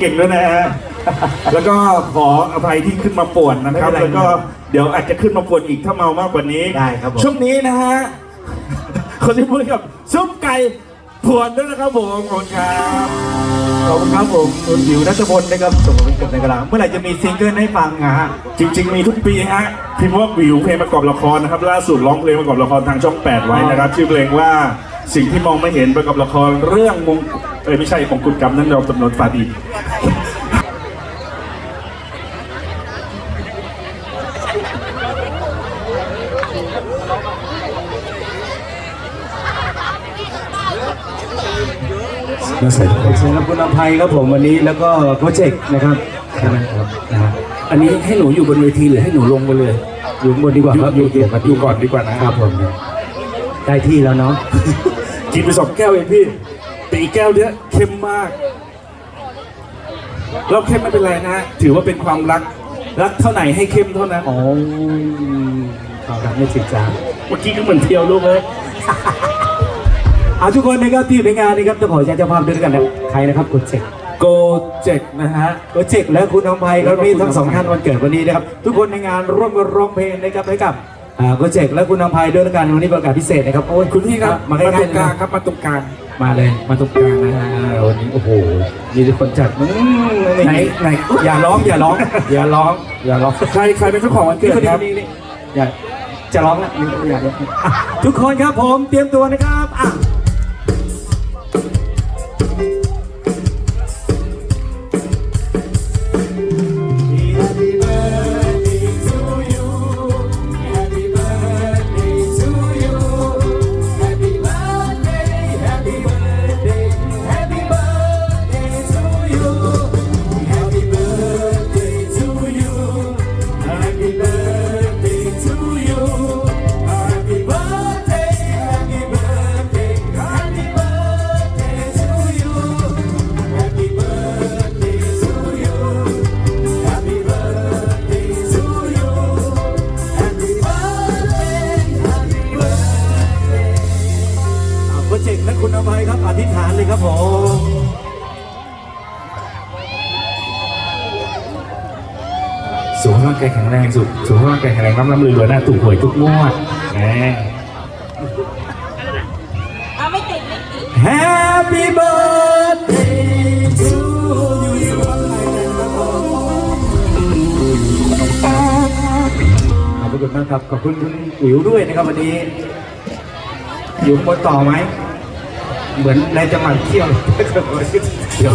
เก่งด้วยนะฮะ แล้วก็ขออภัยที่ขึ้นมาป่วนนะครับ ไม่เป็นไรแล้วก็เดี๋ยวอาจจะขึ้นมาป่วนอีกถ้าเมามากกว่านี้ได้ครับผม ช่วงนี้นะฮะคนที่พูดกับซุปไก่ป่วนด้วยนะครับผมขอบคุณครับ ขอบคุณครับผมคุณหิวนัทพลนะครับส่งมาเป็นกดในกระดาษเมื่อไหร่จะมีซิงเกิลให้ฟังอะฮะจริงๆมีทุกปีฮะพิมพ์ว่าวิวเพลงประกอบละครนะครับ ล่าสุดร้องเพลงประกอบละครทางช่อง 8 ไว้นะครับ ชื่อเพลงว่าสิ่งที่มองไม่เห็นประกอบละครเรื่องมง เอ้ยไม่ใช่มงกุฎกรรมนั้นเราจำนวนฟาดีมาใส่เชิญครับคุณอภัยครับผมวันนี้แล้วก็โปรเจกต์นะครับใช่ไหมครับนะฮะอันนี้ให้หนูอยู่บนเวทีหรือให้หนูลงไปเลย อยู่ข้างบนดีกว่าครับอยู่อยู่อยู่ก่อนดีกว่านะครับผม ได้ที่แล้วเนาะ กินไปสองแก้วเองพี่ แต่อีกแก้วเนี้ยเค็มมาก เราเค็มไม่เป็นไรนะฮะถือว่าเป็นความรัก รักเท่าไหนให้เค็มเท่านั้น อ๋อความรักไม่จิตจางเมื่อกี้ก็เหมือนเที่ยวลูกเลย เอาทุกคนนะครับที่อยู่ในงานนะครับต้องขอแจ้งเจ้าภาพด้วยกันนะใครนะครับโปรเจกต์โกเจกนะฮะ โปรเจกต์และคุณอภัยครับแล้วก็มีคุณทั้งสองอภัยท่านวันเกิดวันนี้นะครับ ทุกคนในงานร่วมกันร้องเพลงนะครับให้กับอ่าโปรเจกต์และคุณอภัยด้วยแล้วกันวันนี้ประกาศพิเศษนะครับโอ้ยคุณพี่ครับมามาใกตรล้งๆกลางนะครับมาตรงกลาง มาเลย มาตรงกลางนะฮะอ่าวันนี้โอ้โหมีทุกคนจัดอืมไหนไหนอย่าร้องอย่าร้อง อย่าร้องอย่าร้องใครใครเป็นเจ้าของวันเกิดครับนี่นี่อย่าจะร้องละนี่อย่าอย่าอะทุกคนครับผมเตรียมตัวนะครับอะ ขภาพแกแข็งแรงสุขสุขภาพแกแข็งแรงร่ำร่ำรวยรวยหน้าถูกหวยทุกงวดแหม เอาไม่ติดไม่ติด Happy birthday to you ขอบคุณมากครับขอบคุณคุณอิ๋วด้วยนะครับวันนี้ อยู่ข้างบนต่อไหม เหมือนนายจะหมันเที่ยว เดี๋ยว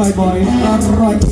บ่อยๆอร่อยเอว